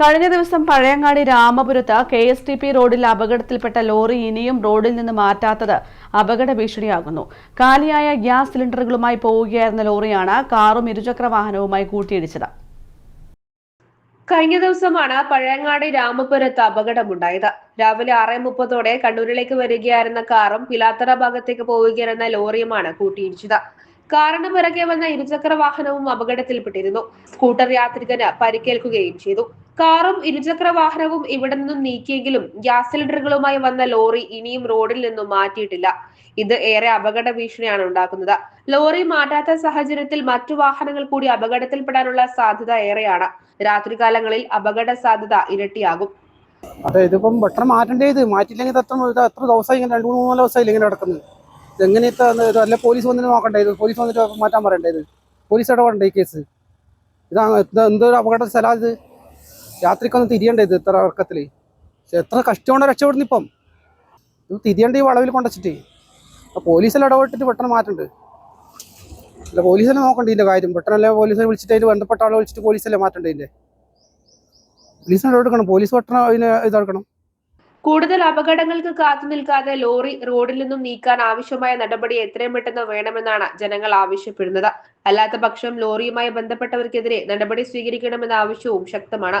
കഴിഞ്ഞ ദിവസം പഴയങ്ങാടി രാമപുരത്ത് കെ എസ് ടി പി റോഡിൽ അപകടത്തിൽപ്പെട്ട ലോറി ഇനിയും റോഡിൽ നിന്ന് മാറ്റാത്തത് അപകട ഭീഷണിയാകുന്നു. കാലിയായ ഗ്യാസ് സിലിണ്ടറുകളുമായി പോവുകയായിരുന്ന ലോറിയാണ് കാറും ഇരുചക്ര വാഹനവുമായി കൂട്ടിയിടിച്ചത്. കഴിഞ്ഞ ദിവസമാണ് പഴയങ്ങാടി രാമപുരത്ത് അപകടമുണ്ടായത്. രാവിലെ ആറ് മുപ്പതോടെ കണ്ണൂരിലേക്ക് വരികയായിരുന്ന കാറും പിലാത്തറ ഭാഗത്തേക്ക് പോവുകയായിരുന്ന ലോറിയുമാണ് കൂട്ടിയിടിച്ചത്. കാറിന് പിറകെ വന്ന ഇരുചക്ര വാഹനവും അപകടത്തിൽപ്പെട്ടിരുന്നു. സ്കൂട്ടർ യാത്രികന് പരിക്കേൽക്കുകയും ചെയ്തു. കാറും ഇരുചക്ര വാഹനവും ഇവിടെ നിന്നും നീക്കിയെങ്കിലും ഗ്യാസ് സിലിണ്ടറുകളുമായി വന്ന ലോറി ഇനിയും റോഡിൽ നിന്നും മാറ്റിയിട്ടില്ല. ഇത് ഏറെ അപകട ഭീഷണിയാണ് ഉണ്ടാക്കുന്നത്. ലോറി മാറ്റാത്ത സാഹചര്യത്തിൽ മറ്റു വാഹനങ്ങൾ കൂടി അപകടത്തിൽപ്പെടാനുള്ള സാധ്യത ഏറെയാണ്. രാത്രികാലങ്ങളിൽ അപകട സാധ്യത ഇരട്ടിയാകും. അതെ ഇതിപ്പം പെട്ടെന്ന് മാറ്റേണ്ടത് ഇത് എത്ര എത്ര ദിവസമായി ഇങ്ങനെ രണ്ട് മൂന്ന് മൂന്ന് ദിവസമായില്ല ഇങ്ങനെ കിടക്കുന്നത്. ഇത് ഇത്ര ഇത് അല്ല പോലീസ് വന്നിട്ട് നോക്കണ്ടേ ഇത്? പോലീസ് വന്നിട്ട് മാറ്റാൻ പറയണ്ടേ ഇത്? പോലീസ് ഇടപെടണ്ടേ ഈ കേസ്? ഇതാ ഇത് എന്തൊരു അപകട സ്ഥലം ഇത്? രാത്രിക്കൊന്ന് തിരിയണ്ടേ ഇത് ഇത്ര ഇറക്കത്തിൽ എത്ര കഷ്ടമാണ് രക്ഷപ്പെടുന്നു ഇപ്പം. ഇത് തിരിയണ്ട ഈ വളവിൽ കൊണ്ടുവച്ചിട്ട് പോലീസെല്ലാം ഇടപെട്ടിട്ട് പെട്ടെന്ന് മാറ്റണ്ട്. അല്ല പോലീസെല്ലാം നോക്കണ്ടേ ഇതിന്റെ കാര്യം? പെട്ടെന്നല്ലേ പോലീസിനെ വിളിച്ചിട്ട് അതിൽ ബന്ധപ്പെട്ട ആളെ വിളിച്ചിട്ട് പോലീസല്ലേ മാറ്റണ്ടേ ഇതിന്റെ പോലീസിനെ ഇടപെടുക്കണം. പോലീസ് പെട്ടെന്ന് അതിനെ ഇതാക്കണം. കൂടുതൽ അപകടങ്ങൾക്ക് കാത്തു നിൽക്കാതെ ലോറി റോഡിൽ നിന്നും നീക്കാൻ ആവശ്യമായ നടപടി എത്രയും പെട്ടെന്ന് വേണമെന്നാണ് ജനങ്ങൾ ആവശ്യപ്പെടുന്നത്. അല്ലാത്ത പക്ഷം ലോറിയുമായി ബന്ധപ്പെട്ടവർക്കെതിരെ നടപടി സ്വീകരിക്കണമെന്ന ആവശ്യവും ശക്തമാണ്.